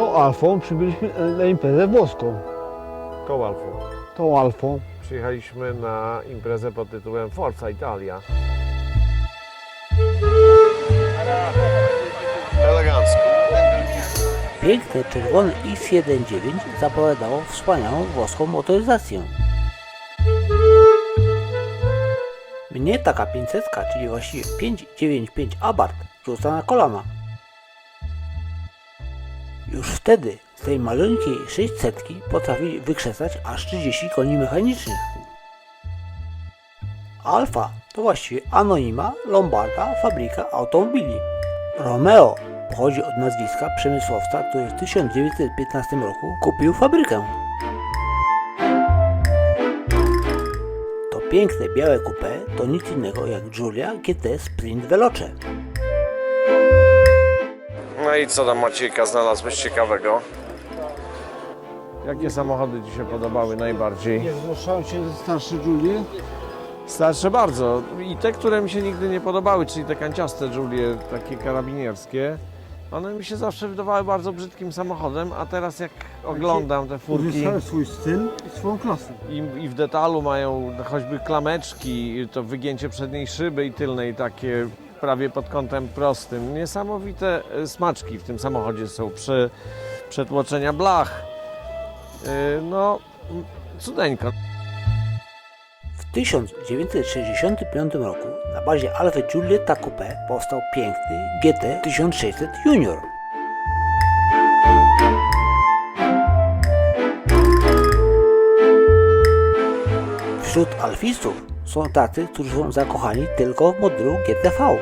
tą Alfą przybyliśmy na imprezę włoską. Tą Alfą. Tą Alfą. Przyjechaliśmy na imprezę pod tytułem Forza Italia. Elegancko. Piękny czerwony X19 zapowiadało wspaniałą włoską motoryzację. Mnie taka 500, czyli właściwie 595 Abarth, rzuca na kolana. Już wtedy z tej maleńkiej 600 potrafi wykrzesać aż 30 koni mechanicznych. Alfa to właściwie anonima Lombarda fabryka automobili. Romeo pochodzi od nazwiska przemysłowca, który w 1915 roku kupił fabrykę. To piękne białe coupé to nic innego jak Giulia GT Sprint Veloce. No i co tam Maciejka znalazłeś ciekawego? Jakie samochody Ci się podobały najbardziej? Jak zgłaszałem się ze starszy Julie, Starsze bardzo. I te, które mi się nigdy nie podobały, czyli te kanciaste Julie, takie karabinierskie, one mi się zawsze wydawały bardzo brzydkim samochodem, a teraz jak oglądam te furki uzyskały swój styl i swoją klasę. i, i w detalu mają choćby klameczki, to wygięcie przedniej szyby i tylnej takie prawie pod kątem prostym. Niesamowite e, smaczki w tym samochodzie są przy przetłoczenia blach. Yy, No, cudeńko. W 1965 roku na bazie Alfa Giulietta Coupé powstał piękny GT 1600 Junior. Wśród alfistów są tacy, którzy są zakochani tylko w modelu GTV.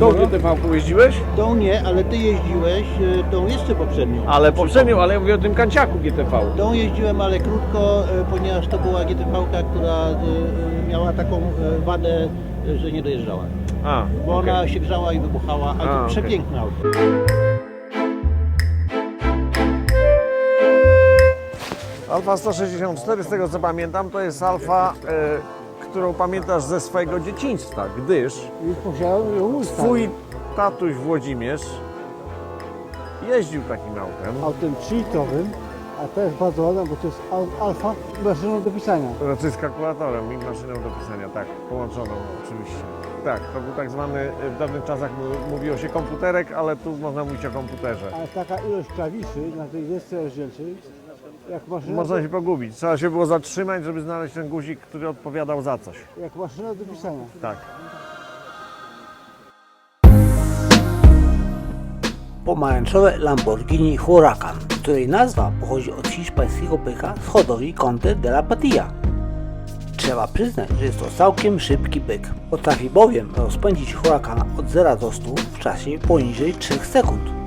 Tą GTV jeździłeś? Tą nie, ale ty jeździłeś y, tą jeszcze poprzednią. Ale poprzednią, ale ja mówię o tym kanciaku GTV. Tą jeździłem, ale krótko, y, ponieważ to była GTV, która y, miała taką wadę, że nie dojeżdżała. A, Bo okej. ona się grzała i wybuchała, ale A, to okej. przepiękne auto. Alfa 164, z tego co pamiętam, to jest Alfa, e, którą pamiętasz ze swojego dzieciństwa, gdyż I musiałem ją ustawić. twój tatuś Włodzimierz jeździł takim autem. Autem 3-litrowym, a to jest bardzo ładne, bo to jest al- alfa maszyną do pisania. Znaczy z kalkulatorem i maszyną do pisania, tak, połączoną oczywiście. Tak, to był tak zwany, w dawnych czasach mu- mówiło się komputerek, ale tu można mówić o komputerze. Ale taka ilość klawiszy na tej desce rozdzielczej, jak maszyna, Można się pogubić. Trzeba się było zatrzymać, żeby znaleźć ten guzik, który odpowiadał za coś. jak maszyna do pisania. Tak. Pomarańczowe Lamborghini Huracan, której nazwa pochodzi od hiszpańskiego byka z hodowli Conte de la Patilla. Trzeba przyznać, że jest to całkiem szybki byk. Potrafi bowiem rozpędzić Huracana od 0 do 100 w czasie poniżej 3 sekund.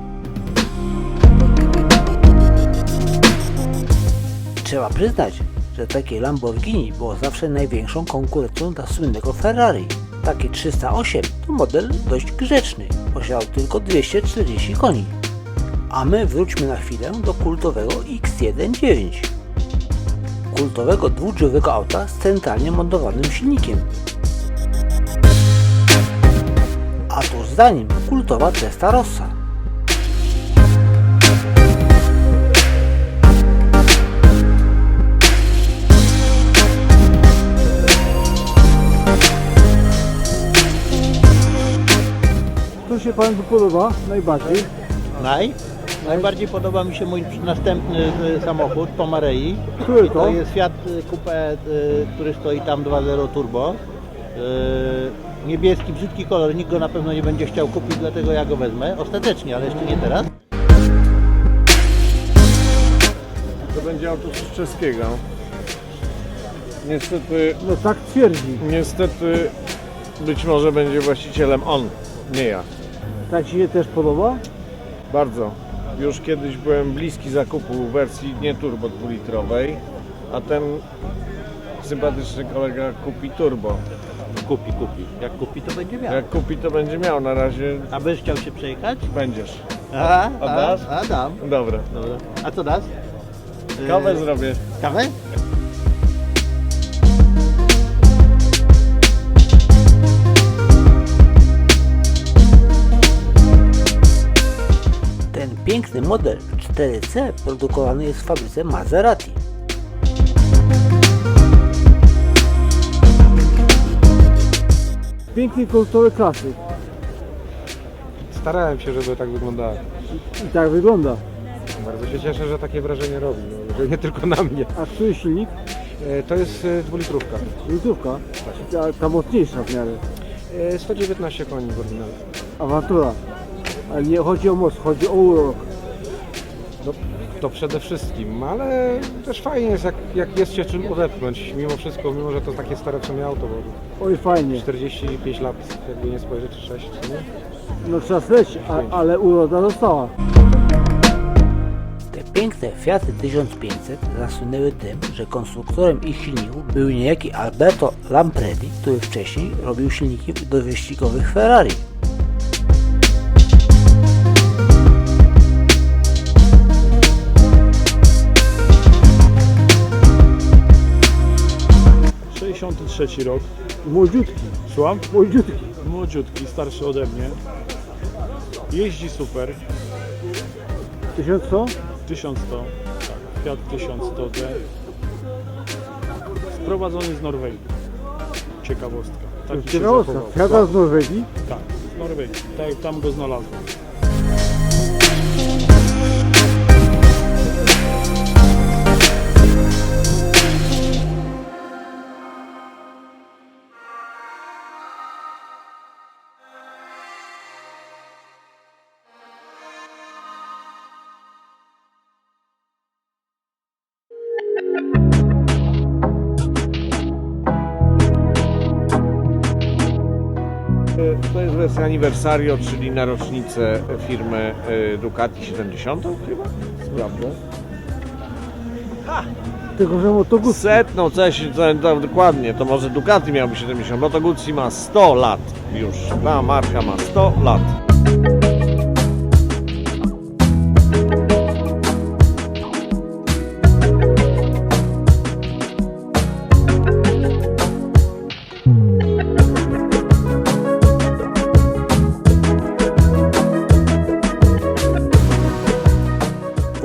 Trzeba przyznać, że takie Lamborghini było zawsze największą konkurencją dla słynnego Ferrari. Takie 308 to model dość grzeczny, posiadał tylko 240 koni. A my wróćmy na chwilę do kultowego X19. Kultowego dwudrzewego auta z centralnie montowanym silnikiem. A tuż za nim kultowa Testarossa. Co się Panu tu podoba najbardziej? Naj? Najbardziej podoba mi się mój następny y, samochód, Pomarei. Który to? to jest Fiat y, Coupe, y, który stoi tam 2.0 turbo. Niebieski, brzydki kolor, nikt go na pewno nie będzie chciał kupić, dlatego ja go wezmę. Ostatecznie, ale jeszcze nie teraz. To będzie auto z czeskiego. Niestety, No tak twierdzi. niestety być może będzie właścicielem on, nie ja. Tak Ci się też podoba? Bardzo. Już kiedyś byłem bliski zakupu wersji nie turbo dwulitrowej, a ten sympatyczny kolega kupi turbo. Kupi, kupi. Jak kupi, to będzie miał. Jak kupi, to będzie miał. Na razie A byś chciał się przejechać? będziesz. A, A dasz? a, a dam. Dobra. Dobra. A co dasz? Kawę Y, zrobię. Kawę? Model 4C produkowany jest w fabryce Maserati. Piękny kultowy klasyk. Starałem się, żeby tak wyglądało. I tak wygląda. Bardzo się cieszę, że takie wrażenie robi, no, że nie tylko na mnie. A który silnik? E, To jest e, dwulitrówka. Litrówka. Ta, ta mocniejsza w miarę. E, 119 koni w oryginale. Awantura. Ale nie chodzi o moc, chodzi o urok. No, to przede wszystkim, ale też fajnie jest, jak, jak jest się czym odepchnąć. Mimo wszystko, mimo że to takie stare co miało, to bo Oj fajnie. 45 lat, jakby nie spojrzeć, czy 6, co nie? No czas leci, a, ale uroda została. Te piękne Fiaty 1500 zasłynęły tym, że konstruktorem ich silników był niejaki Alberto Lampredi, który wcześniej robił silniki do wyścigowych Ferrari. W 63 rok. Młodziutki, Słucham? młodziutki. Młodziutki, starszy ode mnie. Jeździ super. 1100? 1100. Tak, Fiat 1100D. Sprowadzony z Norwegii. Ciekawostka. Tak mi się Ciekawostka. zachował. Fiata z Norwegii. Tak, z Norwegii. Tak, tam go znalazłem. To jest wersja Anniversario, czyli na rocznicę firmy y, Ducati 70 chyba? Sprawdzę. Tylko, że Moto Guzzi. Setną, coś, co, to, dokładnie, to może Ducati miałby 70, Moto Guzzi ma 100 lat już. Ta marka ma 100 lat.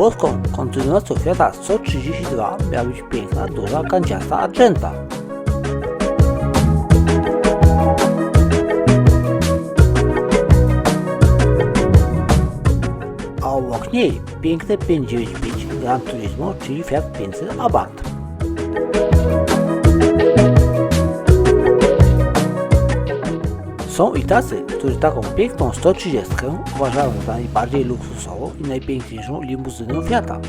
Włoską kontynuacją Fiata 132 miała być piękna, duża, kanciasta Argenta. A obok niej piękne 595 Gran Turismo, czyli Fiat 500 Abarth. Są i tacy, którzy taką piękną 130 uważają za najbardziej luksusową i najpiękniejszą limuzynę Fiata.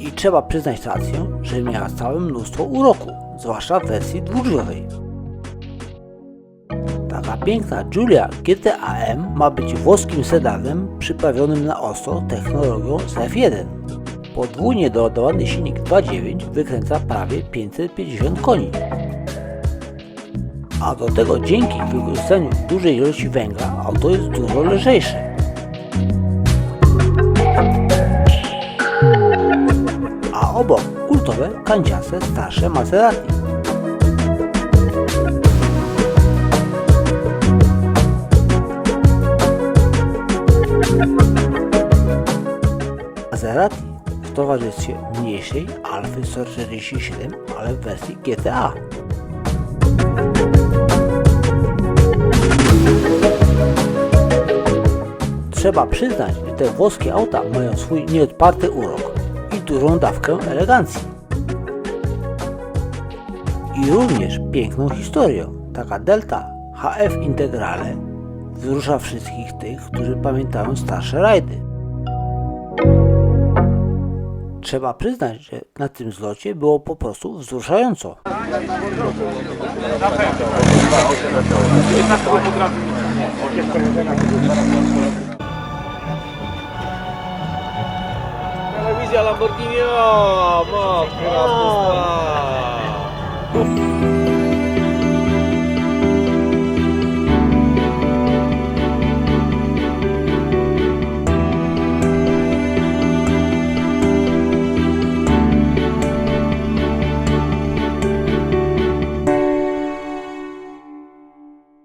I trzeba przyznać rację, że miała całe mnóstwo uroku, zwłaszcza w wersji dwudrzwiowej. Taka piękna Giulia GTAM ma być włoskim sedanem przyprawionym na ostro technologią z F1. Podwójnie doładowany silnik 2.9 wykręca prawie 550 koni a do tego dzięki wykorzystaniu dużej ilości węgla auto jest dużo lżejsze. A obok kultowe kanciaste starsze Maserati. Maserati w towarzystwie mniejszej Alfy 147, ale w wersji GTA. Trzeba przyznać, że te włoskie auta mają swój nieodparty urok i dużą dawkę elegancji. I również piękną historię. Taka Delta HF Integrale wzrusza wszystkich tych, którzy pamiętają starsze rajdy. Trzeba przyznać, że na tym zlocie było po prostu wzruszająco. Telewizja Lamborghini, o, moc,